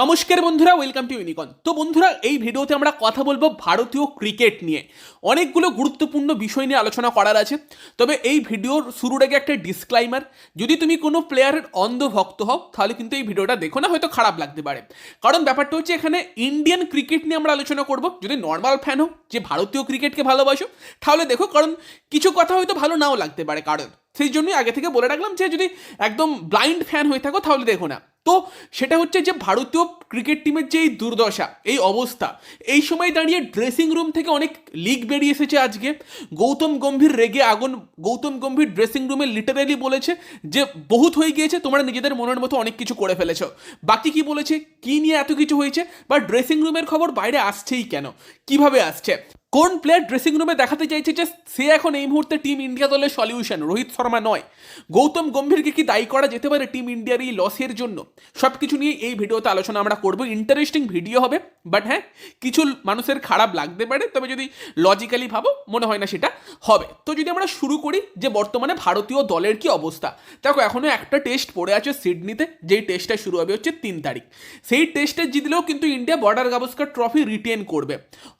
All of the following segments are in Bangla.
নমস্কার বন্ধুরা ওয়েলকাম টু ইউনিকন তো বন্ধুরা, এই ভিডিওতে আমরা কথা বলব ভারতীয় ক্রিকেট নিয়ে। অনেকগুলো গুরুত্বপূর্ণ বিষয় নিয়ে আলোচনা করার আছে। তবে এই ভিডিওর শুরুর আগে একটা ডিসক্লাইমার যদি তুমি কোনো প্লেয়ারের অন্ধ ভক্ত হও, তাহলে কিন্তু এই ভিডিওটা দেখো না, হয়তো খারাপ লাগতে পারে। কারণ ব্যাপারটা হচ্ছে এখানে ইন্ডিয়ান ক্রিকেট নিয়ে আমরা আলোচনা করব। যদি নর্মাল ফ্যান হও, যে ভারতীয় ক্রিকেটকে ভালোবাসো, তাহলে দেখো, কারণ কিছু কথা হয়তো ভালো নাও লাগতে পারে কারণ সেই জন্যই আগে থেকে বলে রাখলাম যে যদি একদম ব্লাইন্ড ফ্যান হয়ে থাকো তাহলে দেখো না। তো সেটা হচ্ছে যে ভারতীয় ক্রিকেট টিমের যে এই দুর্দশা, এই অবস্থা, এই সময় দাঁড়িয়ে ড্রেসিং রুম থেকে অনেক লিগ বেরিয়ে এসেছে আজকে। গৌতম গম্ভীর রেগে আগুন, গৌতম গম্ভীর ড্রেসিং রুমে লিটারেলি বলেছে যে বহুত হয়ে গিয়েছে, তোমরা নিজেদের মনের মতো অনেক কিছু করে ফেলেছ। বাকি কি বলেছে, কি নিয়ে এত কিছু হয়েছে? বা ড্রেসিং রুমের খবর বাইরে আসছেই কেন? কীভাবে আসছে? কোন প্লেয়ার ড্রেসিং রুমে দেখাতে চাইছে যে সে এখন এই মুহূর্তে টিম ইন্ডিয়া দলের সলিউশন রোহিত শর্মা নয়। গৌতম গম্ভীরকে কি দায়ী করা যেতে পারে টিম ইন্ডিয়ার এই লসের জন্য? সব কিছু নিয়ে এই ভিডিওতে আলোচনা আমরা করব। ইন্টারেস্টিং ভিডিও হবে বাট হ্যাঁ কিছু মানুষের খারাপ লাগতে পারে, তবে যদি লজিক্যালি ভাবো, মনে হয় না সেটা হবে। তো যদি আমরা শুরু করি যে বর্তমানে ভারতীয় দলের কি অবস্থা? দেখো এখনও একটা টেস্ট পড়ে আছে সিডনিতে, যেই টেস্টটা শুরু হবে হচ্ছে তিন তারিখ। সেই টেস্টে জিতলেও কিন্তু India Border Gavaskar trophy retain করবে।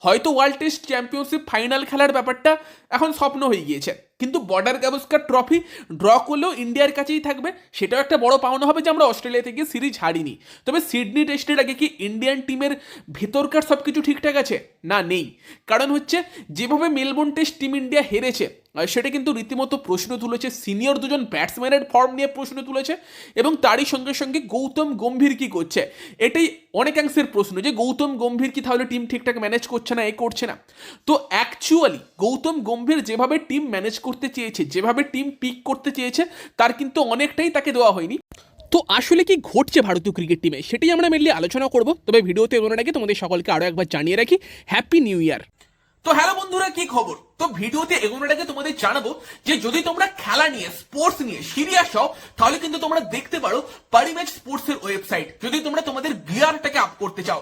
হয়তো ওয়ার্ল্ড টেস্ট চ্যাম্পিয়নশিপ ফাইনাল খেলার ব্যাপারটা এখন স্বপ্ন হয়ে গিয়েছে। কিন্তু বর্ডার গাভাস্কার ট্রফি ড্র করলেও ইন্ডিয়ার কাছেই থাকবে। সেটাও একটা বড় পাওনা হবে যে আমরা অস্ট্রেলিয়া থেকে সিরিজ হারিনি। তবে সিডনি টেস্টের আগে কি ইন্ডিয়ান টিমের ভেতরকার সব কিছু ঠিকঠাক আছে? না, নেই। কারণ হচ্ছে, যেভাবে মেলবোর্ন টেস্ট টিম ইন্ডিয়া হেরেছে সেটা কিন্তু রীতিমতো প্রশ্ন তুলেছে। সিনিয়র দুজন ব্যাটসম্যানের ফর্ম নিয়ে প্রশ্ন তুলেছে এবং তারই সঙ্গে সঙ্গে গৌতম গম্ভীর কি করছে? এটাই অনেকাংশের প্রশ্ন যে গৌতম গম্ভীর কি তাহলে টিম ঠিকঠাক ম্যানেজ করছে না, এ করছে না? তো অ্যাকচুয়ালি গৌতম গম্ভীর যেভাবে টিম ম্যানেজ করতে চেয়েছে, যেভাবে টিম পিক করতে চেয়েছে, তার কিন্তু অনেকটাই তাকে দেওয়া হয়নি। তো আসলে কি ঘটছে ভারতীয় ক্রিকেট টিমে সেটাই আমরা মেনলি আলোচনা করব। তবে ভিডিওতে এগোনোর আগে তোমাদের সকলকে আরও একবার জানিয়ে রাখি হ্যাপি নিউ ইয়ার তো হ্যালো বন্ধুরা, কি খবর? তো ভিডিওতে এগোনোর আগে তোমাদের জানাব যে যদি তোমরা খেলা নিয়ে স্পোর্টস নিয়ে সিরিয়াস হও, তাহলে কিন্তু তোমরা দেখতে পারো পারিম্যাচ স্পোর্টস এর ওয়েবসাইট যদি তোমরা তোমাদের গিয়ারটাকে আপ করতে চাও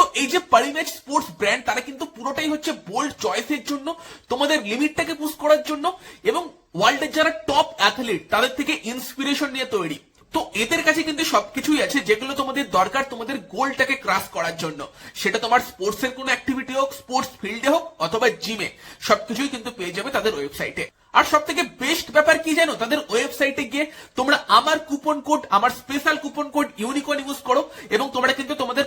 তো এই যে পারিম্যাচ স্পোর্টস ব্র্যান্ড তারা কিন্তু পুরোটাই হচ্ছে বোল্ড চয়েসের জন্য, তোমাদের লিমিটটাকে পুশ করার জন্য এবং ওয়ার্ল্ডের যারা টপ অ্যাথলিট তাদের থেকে ইন্সপিরেশন নিয়ে তৈরি। তো এদের কাছে কিন্তু সবকিছুই আছে, যেগুলো তোমাদের দরকার, তোমাদের গোলটাকে ক্রাস করার জন্য। সেটা তোমার স্পোর্টস এর কোনো অ্যাক্টিভিটি হোক স্পোর্টস ফিল্ডে হোক, অথবা জিমে সবকিছুই কিন্তু পেয়ে যাবে তাদের ওয়েবসাইটে আর সব থেকে বেস্ট ব্যাপার কি জানো? তাদের ওয়েবসাইটে গিয়ে তোমরা আমার কুপন কোড আমার স্পেশাল কুপন কোড ইউনিকন ইউজ করো এবং তোমরা কিন্তু তোমাদের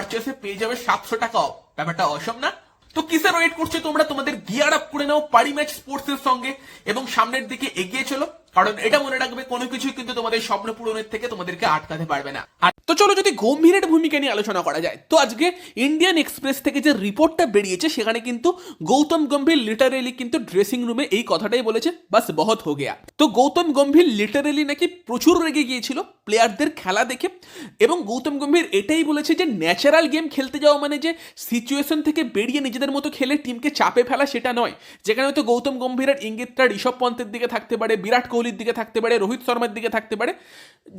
পারচেসে পেয়ে যাবে সাতশো টাকা অফ ব্যাপারটা অসম না। তো কিসের ওয়েট করছ তোমরা? তোমাদের গিয়ার আপ করে নাও। পারি ম্যাচ স্পোর্টস এর সঙ্গে। এবং সামনের দিকে এগিয়ে চলো। কারণ এটা মনে রাখবে, কোনো কিছুই কিন্তু তোমাদের স্বপ্ন পূরণের থেকে তোমাদেরকে আটকাতে পারবে না। আর তো চলো যদি গম্ভীরের ভূমিকা নিয়ে আলোচনা করা যায়, তো আজকে ইন্ডিয়ান এক্সপ্রেস থেকে যে রিপোর্টটা বেরিয়েছে, সেখানে কিন্তু গৌতম গম্ভীর লিটারেলি কিন্তু ড্রেসিং রুমে এই কথাটাই বলেছে, বাস, বহত হো গেয়া। তো গৌতম গম্ভীর লিটারেলি নাকি প্রচুর রেগে গিয়েছিল প্লেয়ারদের খেলা দেখে এবং গৌতম গম্ভীর এটাই বলেছে যে, ন্যাচারাল গেম খেলতে যাওয়া মানে যে সিচুয়েশন থেকে বেরিয়ে নিজেদের মতো খেলে টিমকে চাপে ফেলা সেটা নয়। যেখানে হয়তো গৌতম গম্ভীরের ইঙ্গিতটা ঋষভ পন্থের দিকে থাকতে পারে, বিরাট কোহলির দিকে থাকতে পারে, রোহিত শর্মার দিকে থাকতে পারে।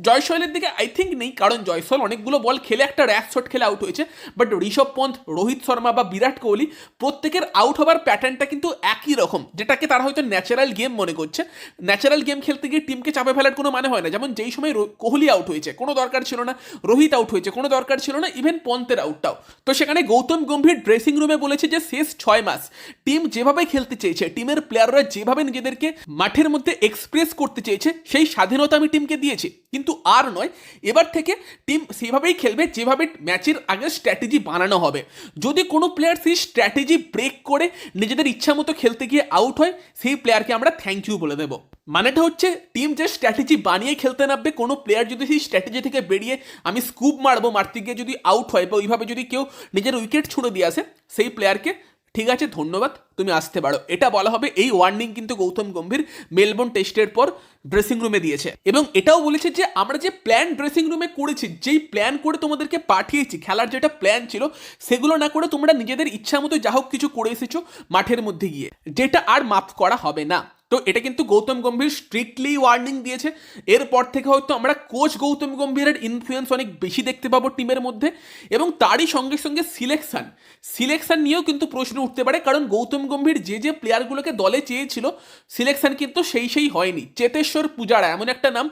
জয়সলের দিকে আই থিঙ্ক নেই, কারণ জয়সল অনেকগুলো বল খেলে একটা র্যাক শট খেলে আউট হয়েছে। বাট ঋষভ পন্থ, রোহিত শর্মা বা বিরাট কোহলি প্রত্যেকের আউট হবার প্যাটার্নটা কিন্তু একই রকম, যেটাকে তারা হয়তো ন্যাচারাল গেম মনে করছে। ন্যাচারাল গেম খেলতে গিয়ে টিমকে চাপে ফেলার কোনো মানে হয় না। যেমন যেই সময় কোহলি আউট হয়েছে, কোনো দরকার ছিল না, রোহিত আউট হয়েছে, কোনো দরকার ছিল না ইভেন পন্থের আউটটাও তো সেখানে গৌতম গম্ভীর ড্রেসিং রুমে বলেছে যে শেষ ছয় মাস টিম যেভাবে খেলতে চেয়েছে টিমের প্লেয়াররা যেভাবে নিজেদেরকে মাঠের মধ্যে এক্সপ্রেস করতে চেয়েছে, সেই স্বাধীনতা আমি টিমকে দিয়েছি। কিন্তু আর নয়, এবার থেকে টিম সেভাবেই খেলবে যেভাবে ম্যাচের আগে স্ট্র্যাটেজি বানানো হবে। যদি কোনো প্লেয়ার সেই স্ট্র্যাটেজি ব্রেক করে নিজেদের ইচ্ছা মতো খেলতে গিয়ে আউট হয়, সেই প্লেয়ারকে আমরা থ্যাংক ইউ বলে দেবো। মানেটা হচ্ছে টিম যে স্ট্র্যাটেজি বানিয়ে খেলতে নামবে, কোনো প্লেয়ার যদি সেই স্ট্র্যাটেজি থেকে বেরিয়ে আমি স্কুপ মারবো, মারতে গিয়ে যদি আউট হয় বা ওইভাবে যদি কেউ নিজের উইকেট ছুড়ে দিয়ে আসে, সেই প্লেয়ারকে ঠিক আছে, ধন্যবাদ, তুমি আসতে পারো। এটা বলা হবে, এই ওয়ার্নিং কিন্তু গৌতম গম্ভীর মেলবোর্ন টেস্টের পর ড্রেসিং রুমে দিয়েছে। এবং এটাও বলেছে যে, আমরা যে প্ল্যান ড্রেসিং রুমে করেছি, যেই প্ল্যান করে তোমাদেরকে পাঠিয়েছি, খেলার যেটা প্ল্যান ছিল, সেগুলো না করে তোমরা নিজেদের ইচ্ছা মতো যা হোক কিছু করে এসেছ মাঠের মধ্যে গিয়ে। যেটা আর মাফ করা হবে না। তো এটা কিন্তু গৌতম গম্ভীর স্ট্রিক্টলি ওয়ার্নিং দিয়েছে। এরপর থেকে হয়তো আমরা কোচ গৌতম গম্ভীরের ইনফ্লুয়েন্স অনেক বেশি দেখতে পাবো টিমের মধ্যে এবং তারই সঙ্গে সঙ্গে সিলেকশন সিলেকশন নিয়েও কিন্তু প্রশ্ন উঠতে পারে, কারণ গৌতম গম্ভীর যে যে প্লেয়ারগুলোকে দলে চেয়েছিল সিলেকশন কিন্তু সেই সেই হয়নি। চেতেশ্বর পূজারা, এমন একটা নাম,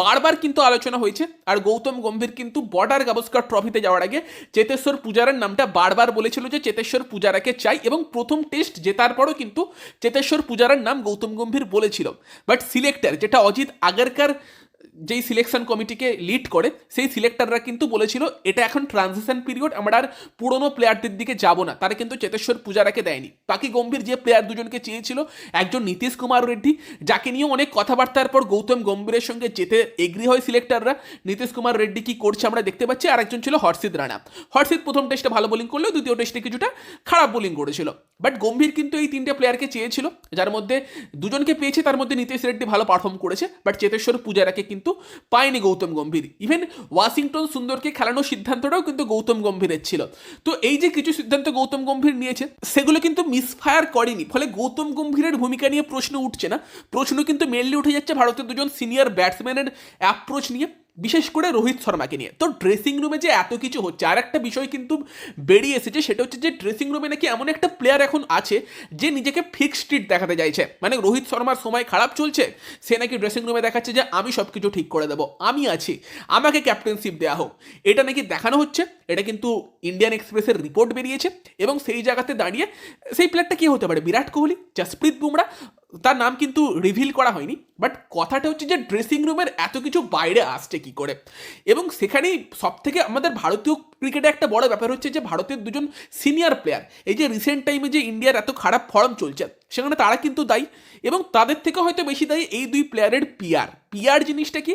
বারবার কিন্তু আলোচনা হয়েছে। আর গৌতম গম্ভীর কিন্তু বর্ডার গাভাস্কর ট্রফিতে যাওয়ার আগে চেতেশ্বর পূজারার নামটা বারবার বলেছিল যে চেতেশ্বর পূজারাকে চাই এবং প্রথম টেস্ট জেতার পরও কিন্তু চেতেশ্বর পূজারার নাম গৌতম গম্ভীর বলেছিল বাট সিলেক্টার যেটা অজিত আগেরকার যেই সিলেকশন কমিটিকে লিড করে, সেই সিলেক্টররা কিন্তু বলেছিল, এটা এখন ট্রানজিশন পিরিয়ড আমরা আর পুরনো প্লেয়ারদের দিকে যাব না। তারা কিন্তু চেতেশ্বর পূজারাকে দেয়নি। বাকি গম্ভীর যে প্লেয়ার দুজনকে চেয়েছিল, একজন নীতিশ কুমার রেড্ডি, যাকে নিয়ে অনেক কথাবার্তার পর গৌতম গম্ভীরের সঙ্গে যেতে এগ্রি হয় সিলেক্টররা নীতিশ কুমার রেড্ডি কি করছে আমরা দেখতে পাচ্ছি, আর একজন ছিল হর্ষিত রানা। হর্ষিত প্রথম টেস্টে ভালো বোলিং করলেও দ্বিতীয় টেস্টে কিছুটা খারাপ বোলিং করেছিল। বাট গম্ভীর কিন্তু এই তিনটে প্লেয়ারকে চেয়েছিল, যার মধ্যে দুজনকে পেয়েছে, তার মধ্যে নীতিশ রেড্ডি ভালো পারফর্ম করেছে। বাট চেতেশ্বর পূজারাকে কিন্তু পায়নি গৌতম গম্ভীর। ইভেন ওয়াশিংটন সুন্দরকে খেলানোর সিদ্ধান্তটাও কিন্তু গৌতম গম্ভীরের ছিল। তো এই যে কিছু সিদ্ধান্ত গৌতম গম্ভীর নিয়েছে, সেগুলো কিন্তু মিসফায়ার করেনি। ফলে গৌতম গম্ভীরের ভূমিকা নিয়ে প্রশ্ন উঠছে না। প্রশ্ন কিন্তু মেনলি উঠে যাচ্ছে ভারতের দুজন সিনিয়র ব্যাটসম্যানের অ্যাপ্রোচ নিয়ে। বিশেষ করে রোহিত শর্মাকে নিয়ে। তো ড্রেসিং রুমে যে এত কিছু হচ্ছে, আর একটা বিষয় কিন্তু বেরিয়ে এসেছে, সেটা হচ্ছে যে ড্রেসিং রুমে নাকি এমন একটা প্লেয়ার এখন আছে, যে নিজেকে ফিক্স স্ট্রিট দেখাতে চাইছে। মানে রোহিত শর্মার সময় খারাপ চলছে, সে নাকি ড্রেসিং রুমে দেখাচ্ছে যে আমি সব কিছু ঠিক করে দেবো, আমি আছি, আমাকে ক্যাপ্টেনশিপ দেওয়া হোক। এটা নাকি দেখানো হচ্ছে, এটা কিন্তু ইন্ডিয়ান এক্সপ্রেসের রিপোর্ট বেরিয়েছে, এবং সেই জায়গাতে দাঁড়িয়ে সেই প্লেয়ারটা কি হতে পারে? বিরাট কোহলি, জসপ্রীত বুমরা, তার নাম কিন্তু রিভিল করা হয়নি। বাট কথাটা হচ্ছে যে ড্রেসিং রুমের এত কিছু বাইরে আসছে কি করে? এবং সেখানেই সব থেকে আমাদের ভারতীয় ক্রিকেটে একটা বড় ব্যাপার হচ্ছে যে ভারতের দুজন সিনিয়র প্লেয়ার এই যে রিসেন্ট টাইমে যে ইন্ডিয়ার এত খারাপ ফর্ম চলছে, সেখানে তারা কিন্তু দায়ী এবং তাদের থেকে হয়তো বেশি দায়ী এই দুই প্লেয়ারের পিয়ার পিয়ার জিনিসটা কি?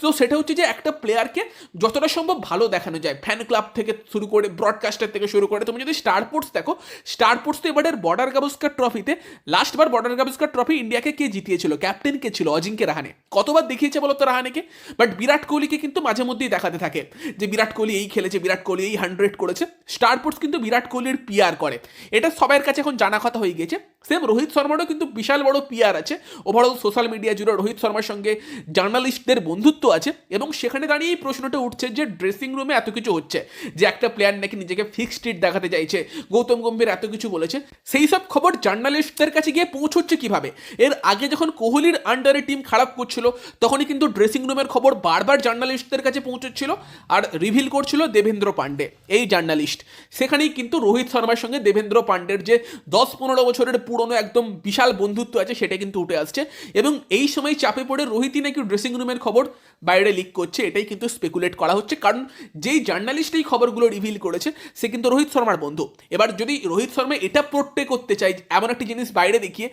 তো সেটা হচ্ছে যে একটা প্লেয়ারকে যতটা সম্ভব ভালো দেখানো যায়। ফ্যান ক্লাব থেকে শুরু করে ব্রডকাস্টার থেকে শুরু করে। তুমি যদি স্টার স্পোর্টস দেখো স্টার স্পোর্টস তো এবারের বর্ডার গাভাস্কার ট্রফিতে লাস্টবার বর্ডার গাভাস্কার ট্রফি ইন্ডিয়াকে কে জিতিয়েছিল? ক্যাপ্টেন কে ছিল? অজিঙ্কে রাহানে। কতবার দেখিয়েছে বলো তো রাহানেকে? বাট বিরাট কোহলিকে কিন্তু মাঝে মধ্যেই দেখাতে থাকে যে বিরাট কোহলি এই খেলেছে, বিরাট কোহলি এই হান্ড্রেড করেছে। স্টার স্পোর্টস কিন্তু বিরাট কোহলির পিয়ার করে। এটা সবার কাছে এখন জানা কথা হয়ে গেছে। সেম রোহিত শর্মারও কিন্তু বিশাল বড় পিয়ার আছে। ওভারঅল সোশ্যাল মিডিয়া জুড়ে রোহিত শর্মার সঙ্গে জার্নালিস্টদের বন্ধুত্ব আছে এবং সেখানে দাঁড়িয়ে প্রশ্নটা উঠছে যে ড্রেসিং রুমে এত কিছু হচ্ছে, যে একটা প্লেয়ার নাকি নিজেকে ফিক্সড স্ট্রিট দেখাতে চাইছে, গৌতম গম্ভীর এত কিছু বলেছে। সেই সব খবর জার্নালিস্টদের কাছে গিয়ে পৌঁছচ্ছে কীভাবে? এর আগে যখন কোহলির আন্ডারে টিম খারাপ করছিল, তখনই কিন্তু ড্রেসিং রুমের খবর বারবার জার্নালিস্টদের কাছে পৌঁছচ্ছিল আর রিভিল করছিল দেবেন্দ্র পান্ডে এই জার্নালিস্ট সেখানেই কিন্তু রোহিত শর্মার সঙ্গে দেবেন্দ্র পান্ডের যে দশ পনেরো বছরের পুরনো একদম বিশাল বন্ধুত্ব আছে, সেটা কিন্তু উঠে আসছে। এবং এই সময় চাপে পড়ে রোহিতই নাকি ড্রেসিং রুমের খবর বাইরে লিক করছে, এটাই কিন্তু স্পেকুলেট করা হচ্ছে। কারণ যেই জার্নালিস্ট এই খবরগুলো রিভিল করেছে, সে কিন্তু রোহিত শর্মার বন্ধু। এবার যদি রোহিত শর্মা এটা প্রোটে করতে চাই এমন একটি জিনিস বাইরে দেখিয়ে,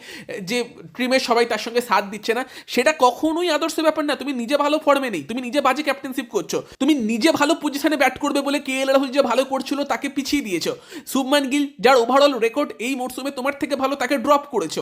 যে টিমের সবাই তার সঙ্গে সাথ দিচ্ছে না, সেটা কখনোই আদর্শ ব্যাপার না। তুমি নিজে ভালো ফর্মে নেই, তুমি নিজে বাজে ক্যাপ্টেনশিপ করছ, তুমি নিজে ভালো পজিশনে ব্যাট করবে বলে কে এল রাহুল যে ভালো করছিল, তাকে পিছিয়ে দিয়েছ। শুভমান গিল, যার ওভারঅল রেকর্ড এই মরশুমে তোমার থেকে ভালো, তাকে ড্রপ করেছ।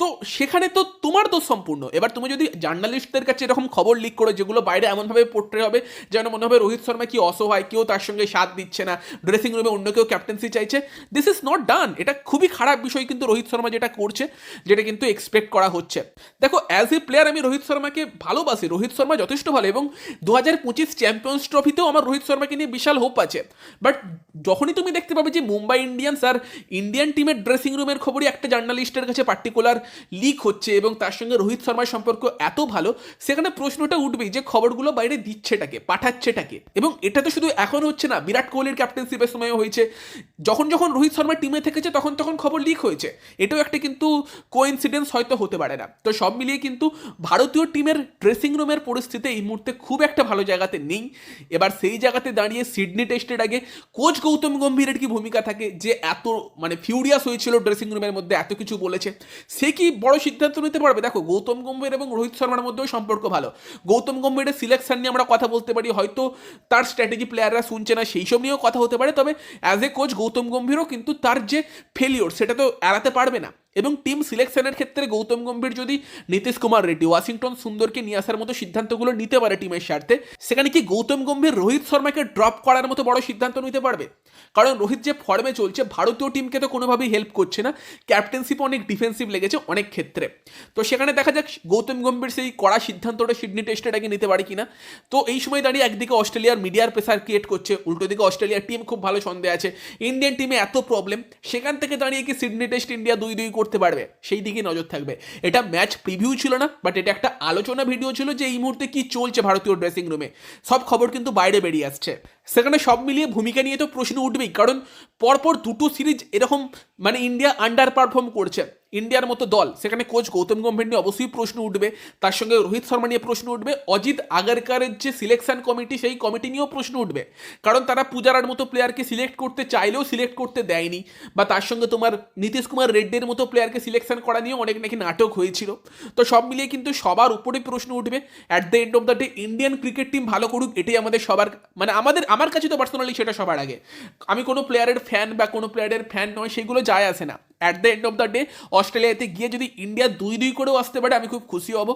তো সেখানে তো তোমার দোষ সম্পূর্ণ। এবার তুমি যদি জার্নালিস্টদের কাছে এরকম খবর লিক করো, যেগুলো বাইরে এমনভাবে পোট্রে হবে, যেন মনে হবে রোহিত শর্মা কি অসহায়, কেউ তার সঙ্গে সাথ দিচ্ছে না ড্রেসিং রুমে অন্য কেউ ক্যাপ্টেন্সি চাইছে দিস ইজ নট ডান এটা খুবই খারাপ বিষয় কিন্তু রোহিত শর্মা যেটা করছে, যেটা কিন্তু এক্সপেক্ট করা হচ্ছে। দেখো অ্যাজ এ প্লেয়ার আমি রোহিত শর্মাকে ভালোবাসি। রোহিত শর্মা যথেষ্ট ভালো এবং দু হাজার পঁচিশ চ্যাম্পিয়ন্স ট্রফিতেও আমার রোহিত শর্মাকে নিয়ে বিশাল হোপ আছে। বাট যখনই তুমি দেখতে পাবে যে মুম্বাই ইন্ডিয়ান্স আর ইন্ডিয়ান টিমের ড্রেসিং রুমের খবরই একটা জার্নালিস্টের কাছে পার্টিকুলার লিক হচ্ছে এবং তার সঙ্গে রোহিত শর্মার সম্পর্ক এত ভালো, সেখানে প্রশ্নটা উঠবেই যে খবরগুলো বাইরে দিচ্ছেটাকে, পাঠাচ্ছেটাকে। এবং এটা তো শুধু এখন হচ্ছে না, বিরাট কোহলির ক্যাপ্টেন্সিপের সময়ও হয়েছে। যখন যখন রোহিত শর্মা টিমে থেকেছে, তখন তখন খবর লিক হয়েছে। এটাও একটা কিন্তু কোইন্সিডেন্স হয়তো হতে পারে না। তো সব মিলিয়ে কিন্তু ভারতীয় টিমের ড্রেসিং রুমের পরিস্থিতি এই মুহূর্তে খুব একটা ভালো জায়গাতে নেই। এবার সেই জায়গাতে দাঁড়িয়ে সিডনি টেস্টের আগে কোচ গৌতম গম্ভীরের কি ভূমিকা থাকে? যে এত মানে ফিউরিয়াস হয়েছিল ড্রেসিং রুমের মধ্যে, এত কিছু বলেছে। সে কি বড় সিদ্ধান্ত নিতে পারবে? দেখো, গৌতম গম্ভীর এবং রোহিত শর্মার মধ্যেও সম্পর্ক ভালো। গৌতম গম্ভীরের সিলেকশন নিয়ে আমরা কথা বলতে পারি, হয়তো তার স্ট্র্যাটেজি প্লেয়াররা শুনছে না, সেই সব নিয়েও কথা হতে পারে। তবে অ্যাজ এ কোচ গৌতম গম্ভীরও কিন্তু তার যে ফেলিওর সেটা তো এড়াতে পারবে না। এবং টিম সিলেকশনের ক্ষেত্রে গৌতম গম্ভীর যদি নীতিশ কুমার রেড্ডি, ওয়াশিংটন সুন্দরকে নিয়ে আসার মতো সিদ্ধান্তগুলো নিতে পারে টিমের স্বার্থে, সেখানে কি গৌতম গম্ভীর রোহিত শর্মাকে ড্রপ করার মতো বড় সিদ্ধান্ত নিতে পারবে? কারণ রোহিত যে ফর্মে চলছে, ভারতীয় টিমকে তো কোনোভাবেই হেল্প করছে না। ক্যাপ্টেন্সিপ অনেক ডিফেন্সিভ লেগেছে অনেক ক্ষেত্রে। তো সেখানে দেখা যাক গৌতম গম্ভীর সেই কড়া সিদ্ধান্তটা, সিডনি টেস্টেটাকে নিতে পারে কিনা। তো এই সময় দাঁড়িয়ে একদিকে অস্ট্রেলিয়ার মিডিয়ার প্রেসার ক্রিয়েট করছে, উল্টো দিকে অস্ট্রেলিয়ার টিম খুব ভালো সন্দেহ আছে। ইন্ডিয়ান টিমে এত প্রবলেম সেখান থেকে দাঁড়িয়ে কি সিডনি টেস্ট ইন্ডিয়া দুই দুই করতে পারবে, সেই দিকে নজর থাকবে। এটা ম্যাচ প্রিভিউ ছিল না বাট এটা একটা আলোচনা ভিডিও ছিল যে এই মুহূর্তে কি চলছে ভারতীয় ড্রেসিং রুমে সব খবর কিন্তু বাইরে বেরিয়ে আসছে। সেখানে সব মিলিয়ে ভূমিকা নিয়ে তো প্রশ্ন উঠবেই, কারণ পরপর দুটো সিরিজ এরকম মানে ইন্ডিয়া আন্ডার পারফর্ম করছে। ইন্ডিয়ার মতো দল, সেখানে কোচ গৌতম গম্ভীর নিয়ে অবশ্যই প্রশ্ন উঠবে। তার সঙ্গে রোহিত শর্মা নিয়ে প্রশ্ন উঠবে। অজিত আগারকারের যে সিলেকশন কমিটি সেই কমিটি নিয়েও প্রশ্ন উঠবে। কারণ তারা পূজারার মতো প্লেয়ারকে সিলেক্ট করতে চাইলেও সিলেক্ট করতে দেয়নি। বা তার সঙ্গে তোমার নীতিশ কুমার রেড্ডির মতো প্লেয়ারকে সিলেকশন করা নিয়ে অনেক নাকি নাটক হয়েছিল। তো সব মিলিয়ে কিন্তু সবার উপরে প্রশ্ন উঠবে। At the end of the day Indian cricket team ভালো করুক, এটাই আমাদের সবার মানে আমাদের, আমার কাছে তো পার্সোনালি সেটা সবার আগে। আমি কোনো প্লেয়ারের ফ্যান বা কোনো প্লেয়ারের ফ্যান নয়, সেগুলো যায় আসে না। At the end of the day অস্ট্রেলিয়াতে গিয়ে যদি ইন্ডিয়া দুই দুই করেও আসতে পারে, আমি খুব খুশি হব,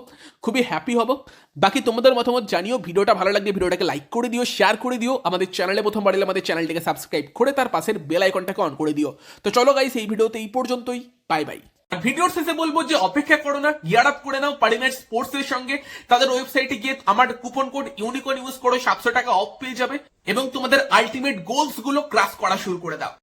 খুবই হ্যাপি হব। বাকি তোমাদের মতামত জানিও, ভিডিওটা ভালো লাগলে ভিডিওটাকে লাইক করে দিও শেয়ার করে দিও, আমাদের চ্যানেলে প্রথমবার এলে আমাদের চ্যানেলটিকে সাবস্ক্রাইব করে তার পাশের বেল আইকনটাকে অন করে দিও। তো চলো গাইস এই ভিডিওতে এই পর্যন্তই বাই বাই ভিডিওর শেষে বলব যে, অপেক্ষা করো না গিয়ার আপ করে নাও পারিমেট স্পোর্টস এর সঙ্গে। তাদের ওয়েবসাইটে গিয়ে আমার কুপন কোড ইউনিকন ইউজ করো, সাতশো টাকা অফ পেয়ে যাবে। এবং তোমাদের আলটিমেট গোলসগুলো ক্রাস করা শুরু করে দাও।